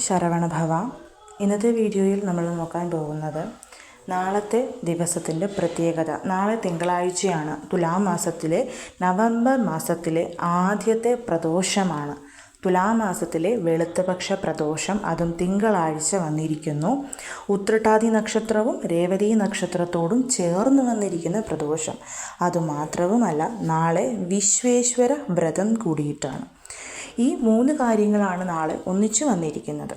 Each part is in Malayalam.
ശരവണഭവ. ഇന്നത്തെ വീഡിയോയിൽ നമ്മൾ നോക്കാൻ പോകുന്നത് നാളത്തെ ദിവസത്തിന്റെ പ്രത്യേകത. നാളെ തിങ്കളാഴ്ചയാണ് തുലാം മാസത്തിലെ നവംബർ മാസത്തിലെ ആദ്യത്തെ പ്രദോഷമാണ്. തുലാം മാസത്തിലെ വെളുത്തപക്ഷ പ്രദോഷം അതും തിങ്കളാഴ്ച വന്നിരിക്കുന്നു. ഉത്രട്ടാതി നക്ഷത്രവും രേവതി നക്ഷത്രത്തോടും ചേർന്ന് വന്നിരിക്കുന്ന പ്രദോഷം. അതുമാത്രവുമല്ല നാളെ വിശ്വേശ്വര വ്രതം കൂടിയിട്ടാണ്. ഈ മൂന്ന് കാര്യങ്ങളാണ് നാളെ ഒന്നിച്ചു വന്നിരിക്കുന്നത്.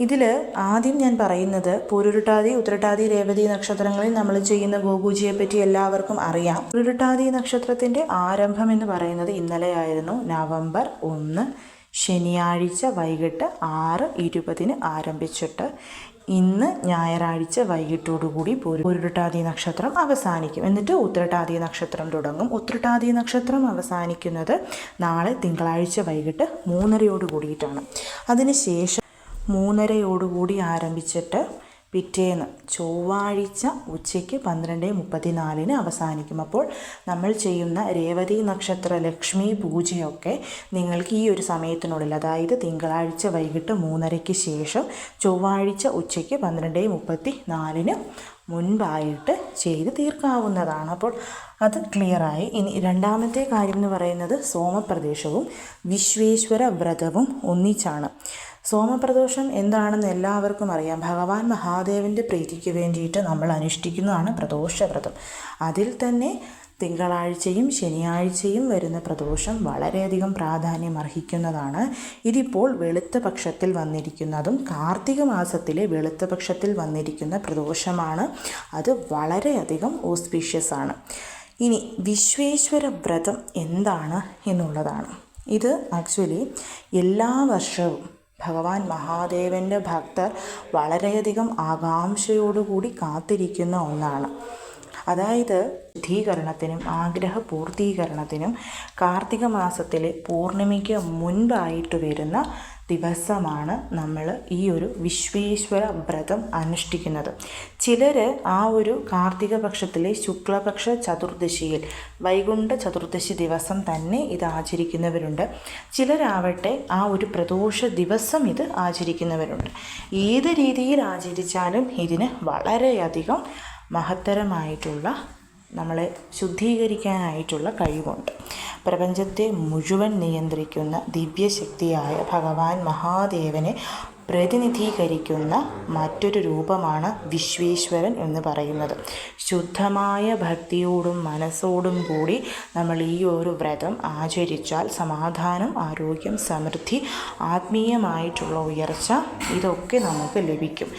ഇതിൽ ആദ്യം ഞാൻ പറയുന്നത് പൂരുരുട്ടാതി ഉത്രട്ടാതി രേവതി നക്ഷത്രങ്ങളിൽ നമ്മൾ ചെയ്യുന്ന ഗോപൂജയെ പറ്റി എല്ലാവർക്കും അറിയാം. പൂരുരുട്ടാതി നക്ഷത്രത്തിന്റെ ആരംഭം എന്ന് പറയുന്നത് ഇന്നലെയായിരുന്നു. നവംബർ ഒന്ന് ശനിയാഴ്ച വൈകിട്ട് ആറ് ഇരുപതിന് ആരംഭിച്ചിട്ട് ഇന്ന് ഞായറാഴ്ച വൈകിട്ടോടുകൂടി പൂരുരുട്ടാതി നക്ഷത്രം അവസാനിക്കും. എന്നിട്ട് ഉത്രട്ടാതി നക്ഷത്രം തുടങ്ങും. ഉത്രട്ടാതി നക്ഷത്രം അവസാനിക്കുന്നത് നാളെ തിങ്കളാഴ്ച വൈകിട്ട് മൂന്നരയോട് കൂടിയിട്ടാണ്. അതിനുശേഷം മൂന്നരയോടുകൂടി ആരംഭിച്ചിട്ട് പിറ്റേന്ന് ചൊവ്വാഴ്ച ഉച്ചയ്ക്ക് പന്ത്രണ്ട് മുപ്പത്തിനാലിന് അവസാനിക്കും. അപ്പോൾ നമ്മൾ ചെയ്യുന്ന രേവതി നക്ഷത്ര ലക്ഷ്മി പൂജയൊക്കെ നിങ്ങൾക്ക് ഈ ഒരു സമയത്തിനുള്ളിൽ അതായത് തിങ്കളാഴ്ച വൈകിട്ട് മൂന്നരയ്ക്ക് ശേഷം ചൊവ്വാഴ്ച ഉച്ചയ്ക്ക് പന്ത്രണ്ട് മുപ്പത്തി നാലിന് മുൻപായിട്ട് ചെയ്ത് തീർക്കാവുന്നതാണ്. അപ്പോൾ അത് ക്ലിയറായി ഇനി രണ്ടാമത്തെ കാര്യം എന്ന് പറയുന്നത് സോമപ്രദേശവും വിശ്വേശ്വര വ്രതവും ഒന്നിച്ചാണ്. സോമപ്രദോഷം എന്താണെന്ന് എല്ലാവർക്കും അറിയാം. ഭഗവാൻ മഹാദേവന്റെ പ്രീതിക്ക് വേണ്ടിയിട്ട് നമ്മൾ അനുഷ്ഠിക്കുന്നതാണ് പ്രദോഷവ്രതം അതിൽ തന്നെ തിങ്കളാഴ്ചയും ശനിയാഴ്ചയും വരുന്ന പ്രദോഷം വളരെയധികം പ്രാധാന്യം അർഹിക്കുന്നതാണ് ഇതിപ്പോൾ വെളുത്ത പക്ഷത്തിൽ വന്നിരിക്കുന്നതും കാർത്തിക മാസത്തിലെ വെളുത്ത പക്ഷത്തിൽ വന്നിരിക്കുന്ന പ്രദോഷമാണ്. അത് വളരെയധികം ഓസ്പീഷ്യസ് ആണ്. ഇനി വിശ്വേശ്വര വ്രതം എന്താണ് എന്നുള്ളതാണ്. ഇത് ആക്ച്വലി എല്ലാ വർഷവും ഭഗവാൻ മഹാദേവന്റെ ഭക്തർ വളരെയധികം ആകാംക്ഷയോടുകൂടി കാത്തിരിക്കുന്ന ഒന്നാണ്. അതായത് ശുദ്ധീകരണത്തിനും ആഗ്രഹ പൂർത്തീകരണത്തിനും കാർത്തിക മാസത്തിലെ പൂർണിമയ്ക്ക് മുൻപായിട്ട് വരുന്ന ദിവസമാണ് നമ്മൾ ഈ ഒരു വിശ്വേശ്വര വ്രതം അനുഷ്ഠിക്കുന്നത്. ചിലർ ആ ഒരു കാർത്തിക പക്ഷത്തിലെ ശുക്ലപക്ഷ ചതുർദശിയിൽ വൈകുണ്ഠ ചതുർദശി ദിവസം തന്നെ ഇത് ആചരിക്കുന്നവരുണ്ട്. ചിലരാവട്ടെ ആ ഒരു പ്രദോഷ ദിവസം ഇത് ആചരിക്കുന്നവരുണ്ട്. ഏത് രീതിയിൽ ആചരിച്ചാലും ഇതിന് വളരെയധികം മഹത്തരമായിട്ടുള്ള നമ്മളെ ശുദ്ധീകരിക്കാനായിട്ടുള്ള കഴിവുണ്ട്. പ്രപഞ്ചത്തെ മുഴുവൻ നിയന്ത്രിക്കുന്ന ദിവ്യശക്തിയായ ഭഗവാൻ മഹാദേവനെ പ്രതിനിധീകരിക്കുന്ന മറ്റൊരു രൂപമാണ് വിശ്വേശ്വരൻ എന്ന് പറയുന്നത്. ശുദ്ധമായ ഭക്തിയോടും മനസ്സോടും കൂടി നമ്മൾ ഈ ഒരു വ്രതം ആചരിച്ചാൽ സമാധാനം ആരോഗ്യം സമൃദ്ധി ആത്മീയമായിട്ടുള്ള ഉയർച്ച ഇതൊക്കെ നമുക്ക് ലഭിക്കും.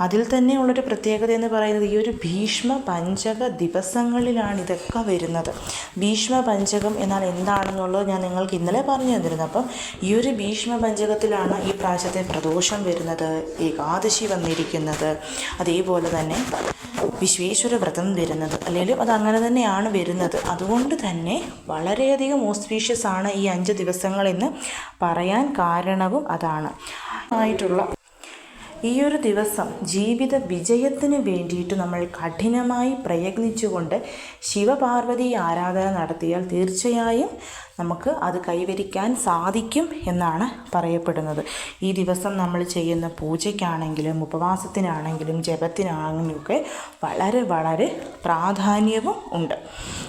അതിൽ തന്നെയുള്ളൊരു പ്രത്യേകത എന്ന് പറയുന്നത് ഈ ഒരു ഭീഷ്മ പഞ്ചക ദിവസങ്ങളിലാണ് ഇതൊക്കെ വരുന്നത്. ഭീഷ്മ പഞ്ചകം എന്നാൽ എന്താണെന്നുള്ളത് ഞാൻ നിങ്ങൾക്ക് ഇന്നലെ പറഞ്ഞു തന്നിരുന്നു അപ്പം ഈ ഒരു ഭീഷ്മ പഞ്ചകത്തിലാണ് ഈ പ്രാവശ്യത്തെ പ്രദോഷം വരുന്നത് ഏകാദശി വന്നിരിക്കുന്നത് അതേപോലെ തന്നെ വിശ്വേശ്വര വ്രതം വരുന്നത് അല്ലെങ്കിൽ അത് അങ്ങനെ തന്നെയാണ് വരുന്നത്. അതുകൊണ്ട് തന്നെ വളരെയധികം ഓസ്പീഷ്യസ് ആണ് ഈ അഞ്ച് ദിവസങ്ങളെന്ന് പറയാൻ കാരണവും അതാണ്. ആയിട്ടുള്ള ഈ ഒരു ദിവസം ജീവിത വിജയത്തിന് വേണ്ടിയിട്ട് നമ്മൾ കഠിനമായി പ്രയത്നിച്ചുകൊണ്ട് ശിവപാർവതി ആരാധന നടത്തിയാൽ തീർച്ചയായും നമുക്ക് അത് കൈവരിക്കാൻ സാധിക്കും എന്നാണ് പറയപ്പെടുന്നത്. ഈ ദിവസം നമ്മൾ ചെയ്യുന്ന പൂജയ്ക്കാണെങ്കിലും ഉപവാസത്തിനാണെങ്കിലും ജപത്തിനാണെങ്കിലും ഒക്കെ വളരെ വളരെ പ്രാധാന്യവും ഉണ്ട്.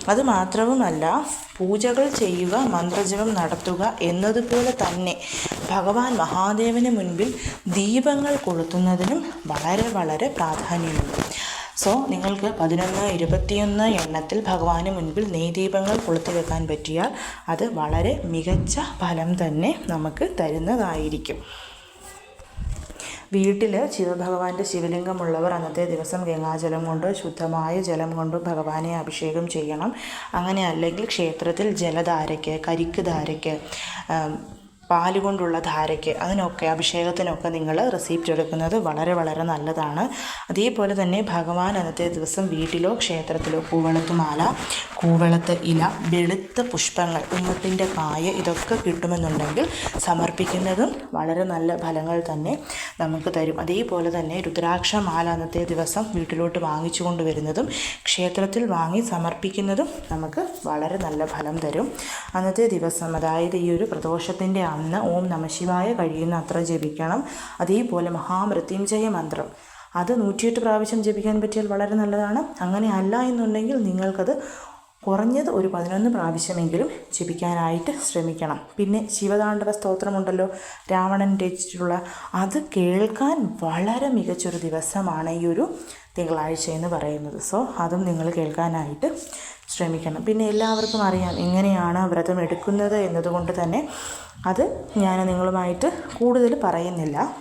അതുമാത്രവുമല്ല പൂജകൾ ചെയ്യുക മന്ത്രജപം നടത്തുക എന്നതുപോലെ തന്നെ ഭഗവാൻ മഹാദേവന് മുൻപിൽ ദീപങ്ങൾ കൊളുത്തുന്നതിനും വളരെ വളരെ പ്രാധാന്യമുണ്ട്. സോ നിങ്ങൾക്ക് പതിനൊന്ന് ഇരുപത്തിയൊന്ന് എണ്ണത്തിൽ ഭഗവാന് മുൻപിൽ നെയ്ദീപങ്ങൾ കൊളുത്തി വെക്കാൻ പറ്റിയാൽ അത് വളരെ മികച്ച ഫലം തന്നെ നമുക്ക് തരുന്നതായിരിക്കും. വീട്ടിൽ ശിവഭഗവാന്റെ ശിവലിംഗമുള്ളവർ അന്നത്തെ ദിവസം ഗംഗാജലം കൊണ്ടോ ശുദ്ധമായ ജലം കൊണ്ടോ ഭഗവാനെ അഭിഷേകം ചെയ്യണം. അങ്ങനെ അല്ലെങ്കിൽ ക്ഷേത്രത്തിൽ ജലധാരയ്ക്ക് കരിക്ക് ധാരയ്ക്ക് പാൽ കൊണ്ടുള്ള ധാരയ്ക്ക് അതിനൊക്കെ അഭിഷേകത്തിനൊക്കെ നിങ്ങൾ റെസിപ്റ്റ് എടുക്കുന്നത് വളരെ വളരെ നല്ലതാണ്. അതേപോലെ തന്നെ ഭഗവാൻ അന്നത്തെ ദിവസം വീട്ടിലോ ക്ഷേത്രത്തിലോ കൂവളത്തുമാല കൂവളത്ത് ഇല വെളുത്ത പുഷ്പങ്ങൾ ഉമ്മത്തിന്റെ കായ ഇതൊക്കെ കിട്ടുമെന്നുണ്ടെങ്കിൽ സമർപ്പിക്കുന്നതും വളരെ നല്ല ഫലങ്ങൾ തന്നെ നമുക്ക് തരും. അതേപോലെ തന്നെ രുദ്രാക്ഷമാല അന്നത്തെ ദിവസം വീട്ടിലോട്ട് വാങ്ങിച്ചു കൊണ്ടുവരുന്നതും ക്ഷേത്രത്തിൽ വാങ്ങി സമർപ്പിക്കുന്നതും നമുക്ക് വളരെ നല്ല ഫലം തരും. അന്നത്തെ ദിവസം അതായത് ഈ ഒരു പ്രദോഷത്തിന്റെ അന്ന് ഓം നമശിവായ കഴിയുന്ന അത്ര ജപിക്കണം. അതേപോലെ മഹാമൃത്യുഞ്ജയ മന്ത്രം. അത് നൂറ്റിയെട്ട് പ്രാവശ്യം ജപിക്കാൻ പറ്റിയാൽ വളരെ നല്ലതാണ്. അങ്ങനെ അല്ല എന്നുണ്ടെങ്കിൽ നിങ്ങൾക്കത് കുറഞ്ഞത് ഒരു പതിനൊന്ന് പ്രാവശ്യമെങ്കിലും ജപിക്കാനായിട്ട് ശ്രമിക്കണം. പിന്നെ ശിവതാണ്ഡവ സ്തോത്രമുണ്ടല്ലോ രാവണൻ രചിച്ചിട്ടുള്ള. അത് കേൾക്കാൻ വളരെ മികച്ചൊരു ദിവസമാണ് ഈ ഒരു തിങ്കളാഴ്ച എന്ന് പറയുന്നത്. സോ അതും നിങ്ങൾ കേൾക്കാനായിട്ട് ശ്രമിക്കണം. പിന്നെ എല്ലാവർക്കും അറിയാം എങ്ങനെയാണ് വ്രതം എടുക്കുന്നത് എന്നതുകൊണ്ട് തന്നെ അത് ഞാൻ നിങ്ങളുമായിട്ട് കൂടുതൽ പറയുന്നില്ല.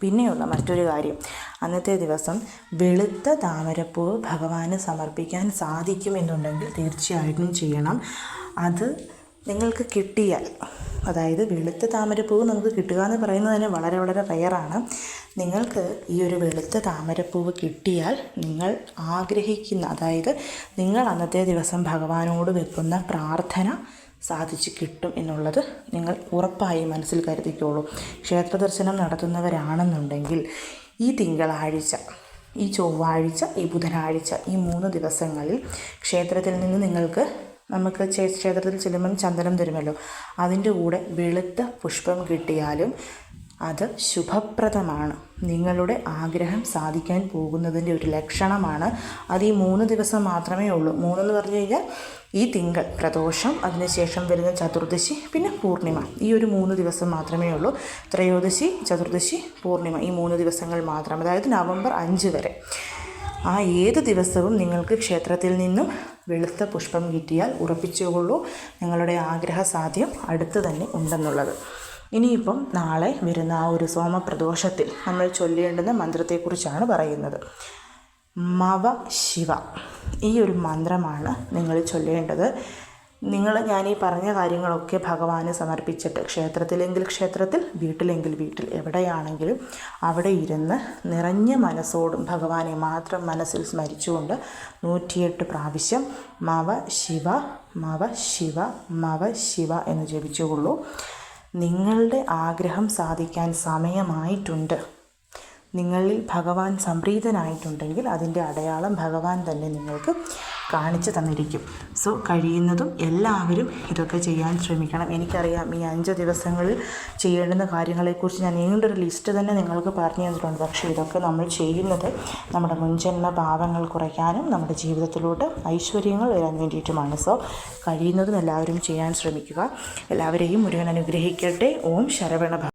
പിന്നെയുള്ള മറ്റൊരു കാര്യം. അന്നത്തെ ദിവസം വെളുത്ത താമരപ്പൂ ഭഗവാന് സമർപ്പിക്കാൻ സാധിക്കുമെന്നുണ്ടെങ്കിൽ തീർച്ചയായിട്ടും ചെയ്യണം. അത് നിങ്ങൾക്ക് കിട്ടിയാൽ അതായത് വെളുത്ത താമരപ്പൂവ് നിങ്ങൾക്ക് കിട്ടുക എന്ന് പറയുന്നത് തന്നെ വളരെ വളരെ റയറാണ് നിങ്ങൾക്ക് ഈ ഒരു വെളുത്ത താമരപ്പൂവ് കിട്ടിയാൽ നിങ്ങൾ ആഗ്രഹിക്കുന്ന അതായത് നിങ്ങൾ അന്നത്തെ ദിവസം ഭഗവാനോട് വെക്കുന്ന പ്രാർത്ഥന സാധിച്ച് കിട്ടും എന്നുള്ളത് നിങ്ങൾ ഉറപ്പായി മനസ്സിൽ കരുതിക്കോളൂ. ക്ഷേത്ര ദർശനം നടത്തുന്നവരാണെന്നുണ്ടെങ്കിൽ ഈ തിങ്കളാഴ്ച ഈ ചൊവ്വാഴ്ച ഈ ബുധനാഴ്ച ഈ മൂന്ന് ദിവസങ്ങളിൽ ക്ഷേത്രത്തിൽ നിന്ന് നിങ്ങൾക്ക് നമുക്ക് ക്ഷേ- ക്ഷേത്രത്തിൽ ചെല്ലുമ്പം ചന്ദനം തരുമല്ലോ. അതിന്റെ കൂടെ വെളുത്ത പുഷ്പം കിട്ടിയാലും അത് ശുഭപ്രദമാണ്. നിങ്ങളുടെ ആഗ്രഹം സാധിക്കാൻ പോകുന്നതിന്റെ ഒരു ലക്ഷണമാണ് അത് ഈ മൂന്ന് ദിവസം മാത്രമേ ഉള്ളൂ. മൂന്നെന്ന് പറഞ്ഞു കഴിഞ്ഞാൽ ഈ തിങ്കൾ പ്രദോഷം അതിനുശേഷം വരുന്ന ചതുർദശി പിന്നെ പൂർണിമ. ഈ ഒരു മൂന്ന് ദിവസം മാത്രമേ ഉള്ളൂ. ത്രയോദശി ചതുർദശി പൂർണിമ ഈ മൂന്ന് ദിവസങ്ങൾ മാത്രം. അതായത് നവംബർ അഞ്ച് വരെ. ആ ഏത് ദിവസവും നിങ്ങൾക്ക് ക്ഷേത്രത്തിൽ നിന്നും വെളുത്ത പുഷ്പം കിട്ടിയാൽ ഉറപ്പിച്ചുകൊള്ളൂ നിങ്ങളുടെ ആഗ്രഹ സാധ്യം അടുത്ത് തന്നെ ഉണ്ടെന്നുള്ളത്. ഇനിയിപ്പം നാളെ വരുന്ന ആ ഒരു സോമപ്രദോഷത്തിൽ നമ്മൾ ചൊല്ലേണ്ടുന്ന മന്ത്രത്തെക്കുറിച്ചാണ് പറയുന്നത്. മവ ശിവ. ഈ ഒരു മന്ത്രമാണ് നിങ്ങൾ ചൊല്ലേണ്ടത്. നിങ്ങൾ ഞാൻ ഈ പറഞ്ഞ കാര്യങ്ങളൊക്കെ ഭഗവാന് സമർപ്പിച്ചിട്ട് ക്ഷേത്രത്തിലെങ്കിൽ ക്ഷേത്രത്തിൽ വീട്ടിലെങ്കിൽ വീട്ടിൽ എവിടെയാണെങ്കിലും അവിടെ ഇരുന്ന് നിറഞ്ഞ മനസ്സോടും ഭഗവാനെ മാത്രം മനസ്സിൽ സ്മരിച്ചുകൊണ്ട് നൂറ്റിയെട്ട് പ്രാവശ്യം മവ ശിവ മവ ശിവ മവ ശിവ എന്ന് ജപിച്ചുകൊള്ളൂ. നിങ്ങളുടെ ആഗ്രഹം സാധിക്കാൻ സമയമായിട്ടുണ്ട്. നിങ്ങളിൽ ഭഗവാൻ സംപ്രീതനായിട്ടുണ്ടെങ്കിൽ അതിന്റെ അടയാളം ഭഗവാൻ തന്നെ നിങ്ങൾക്ക് കാണിച്ചു തന്നിരിക്കും. സോ കഴിയുന്നതും എല്ലാവരും ഇതൊക്കെ ചെയ്യാൻ ശ്രമിക്കണം. എനിക്കറിയാം ഈ അഞ്ച് ദിവസങ്ങളിൽ ചെയ്യേണ്ടുന്ന കാര്യങ്ങളെക്കുറിച്ച് ഞാൻ നീണ്ടൊരു ലിസ്റ്റ് തന്നെ നിങ്ങൾക്ക് പറഞ്ഞു തന്നിട്ടുണ്ട്. പക്ഷേ ഇതൊക്കെ നമ്മൾ ചെയ്യുന്നത് നമ്മുടെ മുൻജന്മ പാപങ്ങൾ കുറയ്ക്കാനും നമ്മുടെ ജീവിതത്തിലോട്ട് ഐശ്വര്യങ്ങൾ വരാൻ വേണ്ടിയിട്ടുമാണ്. സോ കഴിയുന്നതും എല്ലാവരും ചെയ്യാൻ ശ്രമിക്കുക. എല്ലാവരെയും മുരുകൻ അനുഗ്രഹിക്കട്ടെ. ഓം ശരവണ